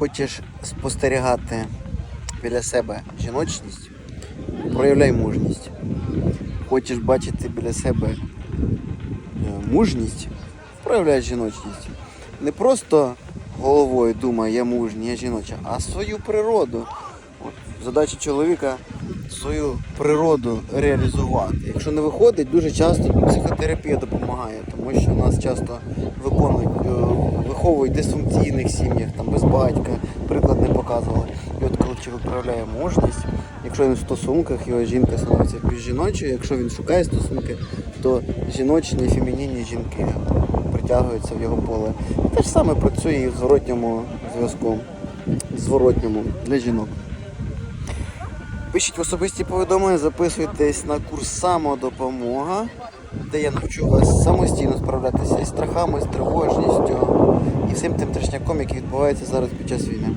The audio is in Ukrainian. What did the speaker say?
Хочеш спостерігати біля себе жіночність, проявляй мужність. Хочеш бачити біля себе е, мужність, проявляй жіночність. Не просто головою думай, я мужній, я жіноча, а свою природу. От задача чоловіка свою природу реалізувати. Якщо не виходить, дуже часто психотерапія допомагає, тому що нас часто виконують, виховують дисфункційних сім'ях, там без батька, приклад не показували. І от коли чоловік проявляє мужність, якщо він в стосунках, його жінка становиться більш жіночою, якщо він шукає стосунки, то жіночні, фемінінні жінки притягуються в його поле. І те ж саме працює і в зворотньому зв'язку, зворотньому для жінок. Пишіть в особисті повідомлення, записуйтесь на курс самодопомога, де я навчу вас самостійно справлятися із страхами, з тривожністю трешняком, який відбувається зараз під час війни.